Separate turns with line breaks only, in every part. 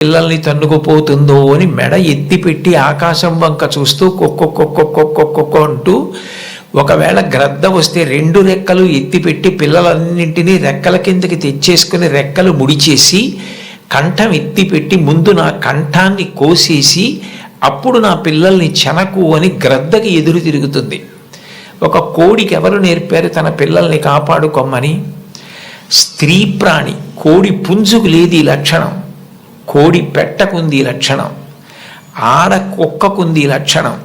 పిల్లల్ని తన్నుకుపోతుందో అని మెడ ఎత్తిపెట్టి ఆకాశం వంక చూస్తూ కుక్కొక్కొక్కొక్కొక్కొక్కొక్క అంటూ ఒకవేళ గ్రద్ద వస్తే రెండు రెక్కలు ఎత్తిపెట్టి పిల్లలన్నింటినీ రెక్కల కిందకి తెచ్చేసుకుని రెక్కలు ముడిచేసి కంఠం ఎత్తిపెట్టి ముందు నా కంఠాన్ని కోసేసి అప్పుడు నా పిల్లల్ని చెనకు అని గ్రద్దకి ఎదురు తిరుగుతుంది. ఒక కోడికి ఎవరు నేర్పారు తన పిల్లల్ని కాపాడుకోమని? స్త్రీ ప్రాణి కోడి పుంజుకు లేదు ఈ లక్షణం. కోడి పెట్టకుంది లక్షణం. ఆడ కుక్కకుంది లక్షణం.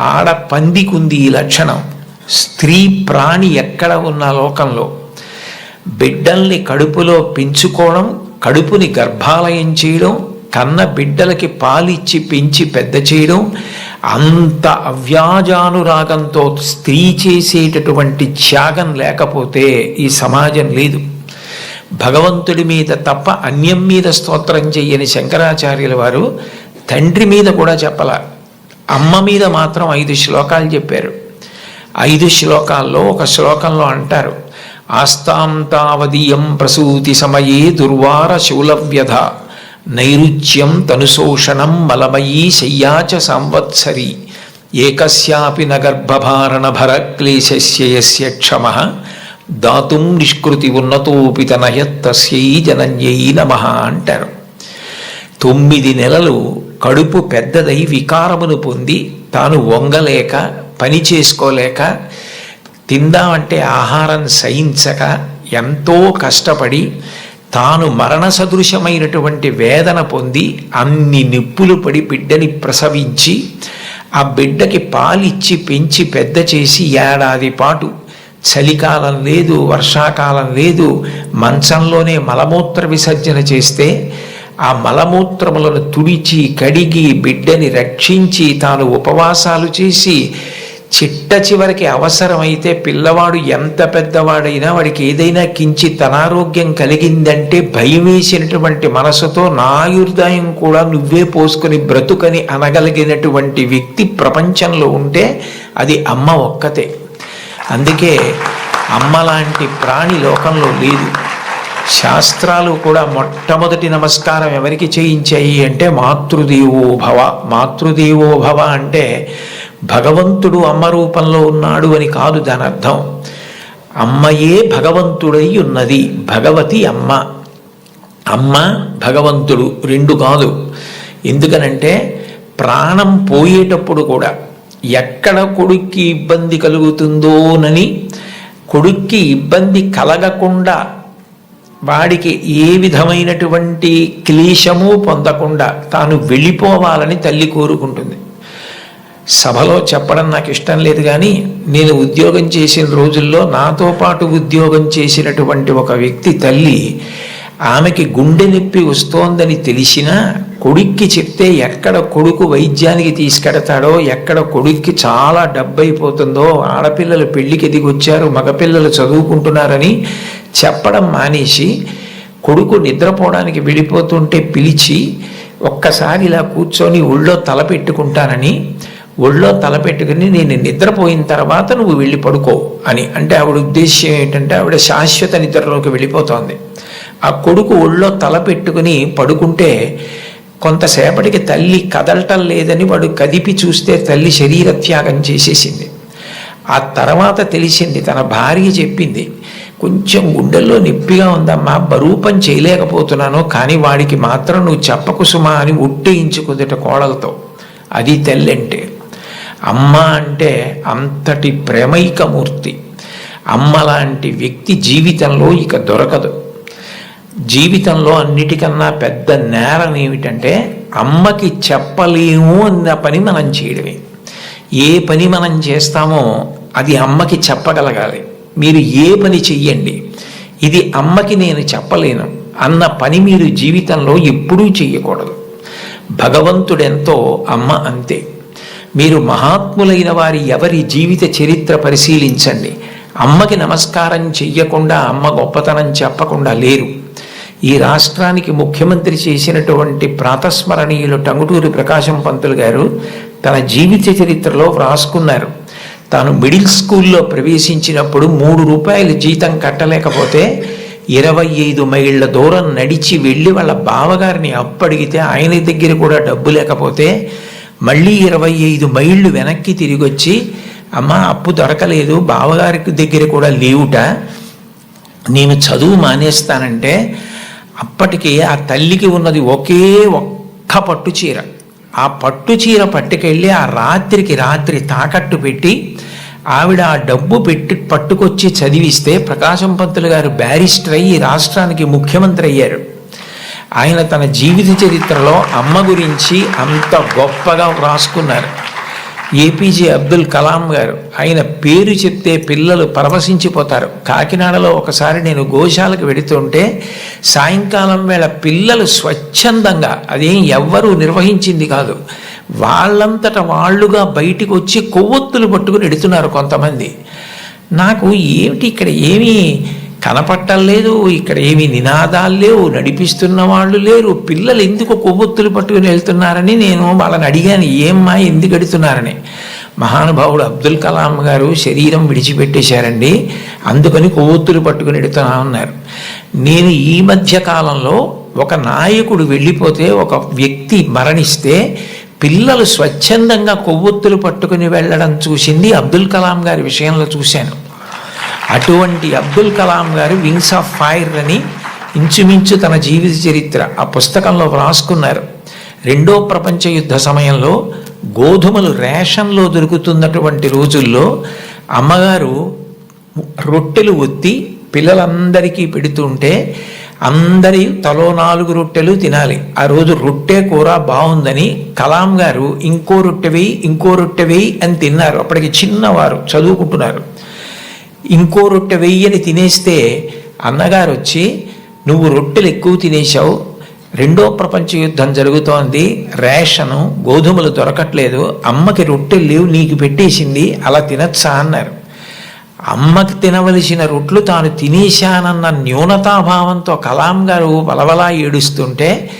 ఆడ పందికుంది లక్షణం. స్త్రీ ప్రాణి ఎక్కడ ఉన్న లోకంలో. బిడ్డల్ని కడుపులో పెంచుకోవడం కడుపుని గర్భాలయం చేయడం కన్న బిడ్డలకి పాలిచ్చి పెంచి పెద్ద చేయడం అంత అవ్యాజానురాగంతో స్త్రీ చేసేటటువంటి త్యాగం లేకపోతే ఈ సమాజం లేదు. భగవంతుడి మీద తప్ప అన్యం మీద స్తోత్రం చెయ్యని శంకరాచార్యుల వారు తండ్రి మీద కూడా చెప్పల. అమ్మ మీద మాత్రం ఐదు శ్లోకాలు చెప్పారు. ఐదు శ్లోకాల్లో ఒక శ్లోకంలో అంటారు ఆస్తాం తావదీయం ప్రసూతి సమయే దుర్వార శూలవ్యధ నైరుచ్యం తనుశోషణం మలమయీ శయ్యాచ సంవత్సరి ఏకస్యాపి నగర్భభారణ భర క్లేశస్య క్షమ దాతుం నిష్కృతి ఉన్నతోపి తనయత్తస్యై జనన్యై నమ అంటారు. తొమ్మిది నెలలు కడుపు పెద్దదై వికారమును పొంది తాను వంగలేక పని చేసుకోలేక తిందామంటే ఆహారం సహించక ఎంతో కష్టపడి తాను మరణ సదృశమైనటువంటి వేదన పొంది అన్ని నిప్పులు పడి బిడ్డని ప్రసవించి ఆ బిడ్డకి పాలిచ్చి పెంచి పెద్ద చేసి ఏడాది పాటు చలికాలం లేదు వర్షాకాలం లేదు మంచంలోనే మలమూత్ర విసర్జన చేస్తే ఆ మలమూత్రములను తుడిచి కడిగి బిడ్డని రక్షించి తాను ఉపవాసాలు చేసి చిట్ట చివరికి అవసరమైతే పిల్లవాడు ఎంత పెద్దవాడైనా వాడికి ఏదైనా కించిత్ అనారోగ్యం కలిగిందంటే భయం వేసినటువంటి మనసుతో నాయుర్దాయం కూడా నువ్వే పోసుకొని బ్రతుకని అనగలిగినటువంటి వ్యక్తి ప్రపంచంలో ఉంటే అది అమ్మ ఒక్కతే. అందుకే అమ్మ లాంటి ప్రాణి లోకంలో లేదు. శాస్త్రాలు కూడా మొట్టమొదటి నమస్కారం ఎవరికి చేయించాయి అంటే మాతృదేవో భవ. మాతృదేవో భవ అంటే భగవంతుడు అమ్మ రూపంలో ఉన్నాడు అని కాదు దాని అర్థం. అమ్మయే భగవంతుడై ఉన్నది. భగవతి అమ్మ. అమ్మ భగవంతుడు రెండు కాదు. ఎందుకనంటే ప్రాణం పోయేటప్పుడు కూడా ఎక్కడ కొడుక్కి ఇబ్బంది కలుగుతుందోనని కొడుక్కి ఇబ్బంది కలగకుండా వాడికి ఏ విధమైనటువంటి క్లేశము పొందకుండా తాను వెళ్ళిపోవాలని తల్లి కోరుకుంటుంది. సభలో చెప్పడం నాకు ఇష్టం లేదు కానీ నేను ఉద్యోగం చేసిన రోజుల్లో నాతో పాటు ఉద్యోగం చేసినటువంటి ఒక వ్యక్తి తల్లి ఆమెకి గుండె నొప్పి వస్తోందని తెలిసినా కొడుక్కి చెప్తే ఎక్కడ కొడుకు వైద్యానికి తీసుకెడతాడో ఎక్కడ కొడుక్కి చాలా డబ్బైపోతుందో ఆడపిల్లలు పెళ్ళికి ఎదిగొచ్చారు మగపిల్లలు చదువుకుంటున్నారని చెప్పడం మానేసి కొడుకు నిద్రపోవడానికి వెళ్ళిపోతుంటే పిలిచి ఒక్కసారి ఇలా కూర్చొని ఒళ్ళో తల పెట్టుకుంటానని ఒళ్ళో తల పెట్టుకుని నేను నిద్రపోయిన తర్వాత నువ్వు వెళ్ళి పడుకో అని. అంటే ఆవిడ ఉద్దేశ్యం ఏంటంటే ఆవిడ శాశ్వత నిద్రలోకి వెళ్ళిపోతోంది. ఆ కొడుకు ఒళ్ళో తల పెట్టుకుని పడుకుంటే కొంతసేపటికి తల్లి కదలటం లేదని వాడు కదిపి చూస్తే తల్లి శరీర త్యాగం చేసేసింది. ఆ తర్వాత తెలిసింది తన భార్య చెప్పింది కొంచెం గుండెల్లో నొప్పిగా ఉందమ్మా బరూపం చేయలేకపోతున్నాను కానీ వాడికి మాత్రం నువ్వు చెప్పకు సుమా అని ఉట్టేయించుకుందట కోడలతో. అది తెల్లంటే. అమ్మ అంటే అంతటి ప్రేమైకమూర్తి అమ్మ లాంటి వ్యక్తి జీవితంలో ఇక దొరకదు. జీవితంలో అన్నిటికన్నా పెద్ద నేరం ఏమిటంటే అమ్మకి చెప్పలేము అన్న పని మనం చేయడమే. ఏ పని మనం చేస్తామో అది అమ్మకి చెప్పగలగాలి. మీరు ఏ పని చెయ్యండి ఇది అమ్మకి నేను చెప్పలేను అన్న పని మీరు జీవితంలో ఎప్పుడూ చెయ్యకూడదు. భగవంతుడెంతో అమ్మ అంతే. మీరు మహాత్ములైన వారి ఎవరి జీవిత చరిత్ర పరిశీలించండి. అమ్మకి నమస్కారం చెయ్యకుండా అమ్మ గొప్పతనం చెప్పకుండా లేరు. ఈ రాష్ట్రానికి ముఖ్యమంత్రి చేసినటువంటి ప్రాతస్మరణీయులు టంగుటూరి ప్రకాశం పంతులు గారు తన జీవిత చరిత్రలో వ్రాసుకున్నారు. తాను మిడిల్ స్కూల్లో ప్రవేశించినప్పుడు మూడు రూపాయలు జీతం కట్టలేకపోతే ఇరవై ఐదు మైళ్ళ దూరం నడిచి వెళ్ళి వాళ్ళ బావగారిని అప్పడిగితే ఆయన దగ్గర కూడా డబ్బు లేకపోతే మళ్ళీ ఇరవై ఐదు మైళ్ళు వెనక్కి తిరిగి వచ్చి అమ్మ అప్పు దొరకలేదు బావగారికి దగ్గర కూడా లేవుట. నేను చదువు మానేస్తానంటే అప్పటికి ఆ తల్లికి ఉన్నది ఒకే ఒక్క పట్టు చీర. ఆ పట్టు చీర పట్టుకెళ్ళి ఆ రాత్రికి రాత్రి తాకట్టు పెట్టి ఆవిడ ఆ డబ్బు పెట్టి పట్టుకొచ్చి చదివిస్తే ప్రకాశం పంతులు గారు బ్యారిస్టర్ అయ్యి రాష్ట్రానికి ముఖ్యమంత్రి అయ్యారు. ఆయన తన జీవిత చరిత్రలో అమ్మ గురించి అంత గొప్పగా వ్రాసుకున్నారు. ఏపీజే అబ్దుల్ కలాం గారు. ఆయన పేరు చెప్తే పిల్లలు పరవశించిపోతారు. కాకినాడలో ఒకసారి నేను గోశాలకు వెడుతుంటే సాయంకాలం వేళ పిల్లలు స్వచ్ఛందంగా అదేం ఎవ్వరూ నిర్వహించింది కాదు. వాళ్ళంతట వాళ్ళుగా బయటికి వచ్చి కొవ్వొత్తులు పట్టుకుని ఎడుతున్నారు కొంతమంది. నాకు ఏమిటి ఇక్కడ ఏమీ కనపట్టం లేదు ఇక్కడ ఏమి నినాదాలు లేవు నడిపిస్తున్న వాళ్ళు లేరు పిల్లలు ఎందుకు కొవ్వొత్తులు పట్టుకుని వెళ్తున్నారని నేను వాళ్ళని అడిగాను ఏమ్మా ఎందుకు అడుగుతున్నారని? మహానుభావుడు అబ్దుల్ కలాం గారు శరీరం విడిచిపెట్టేశారండి అందుకని కొవ్వొత్తులు పట్టుకుని ఎడుతున్నా ఉన్నారు నేను ఈ మధ్య కాలంలో ఒక నాయకుడు వెళ్ళిపోతే ఒక వ్యక్తి మరణిస్తే పిల్లలు స్వచ్ఛందంగా కొవ్వొత్తులు పట్టుకుని వెళ్ళడం చూసింది అబ్దుల్ కలాం గారి విషయంలో చూశాను. అటువంటి అబ్దుల్ కలాం గారు వింగ్స్ ఆఫ్ ఫైర్ అని ఇంచుమించు తన జీవిత చరిత్ర ఆ పుస్తకంలో వ్రాసుకున్నారు. రెండో ప్రపంచ యుద్ధ సమయంలో గోధుమలు రేషన్లో దొరుకుతున్నటువంటి రోజుల్లో అమ్మగారు రొట్టెలు ఒత్తి పిల్లలందరికీ పెడుతుంటే అందరి తలో నాలుగు రొట్టెలు తినాలి. ఆ రోజు రొట్టె కూర బాగుందని కలాం గారు ఇంకో రొట్టె వేయి ఇంకో రొట్టె వేయి అని తిన్నారు. అప్పటికి చిన్నవారు చదువుకుంటున్నారు. ఇంకో రొట్టె వెయ్యని తినేస్తే అన్నగారు వచ్చి నువ్వు రొట్టెలు ఎక్కువ తినేశావు రెండో ప్రపంచ యుద్ధం జరుగుతోంది రేషను గోధుమలు దొరకట్లేదు అమ్మకి రొట్టెలు లేవు నీకు పెట్టేసింది అలా తినచ్చా? అన్నారు. అమ్మకి తినవలసిన రొట్లు తాను తినేశానన్న న్యూనతాభావంతో కలాం గారు వలవలా ఏడుస్తుంటే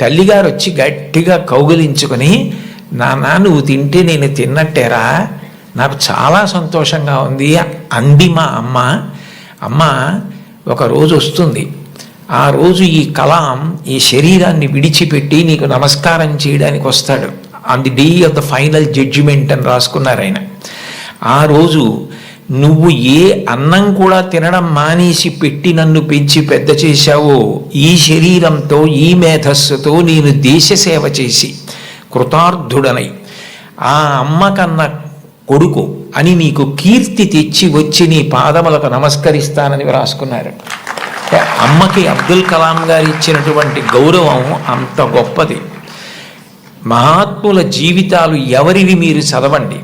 తల్లిగారు వచ్చి గట్టిగా కౌగిలించుకొని నాన్న నువ్వు తింటే నేను తిన్నట్టేరా నాకు చాలా సంతోషంగా ఉంది. అంది మా అమ్మ. అమ్మ ఒక రోజు వస్తుంది. ఆ రోజు ఈ కలాం ఈ శరీరాన్ని విడిచిపెట్టి నీకు నమస్కారం చేయడానికి వస్తాడు. On the day of the final judgement అని రాసుకున్నారు ఆయన. ఆ రోజు నువ్వు ఏ అన్నం కూడా తినడం మానేసి పెట్టి నన్ను పెంచి పెద్ద చేశావో ఈ శరీరంతో ఈ మేధస్సుతో నేను దేశ సేవ చేసి కృతార్థుడనై. ఆ అమ్మ కన్నా కొడుకు అని నీకు కీర్తి తెచ్చి వచ్చి నీ పాదములకు నమస్కరిస్తానని వ్రాసుకున్నారు. అమ్మకి అబ్దుల్ కలాం గారు ఇచ్చినటువంటి గౌరవం అంత గొప్పది. మహాత్ముల జీవితాలు ఎవరివి మీరు చదవండి.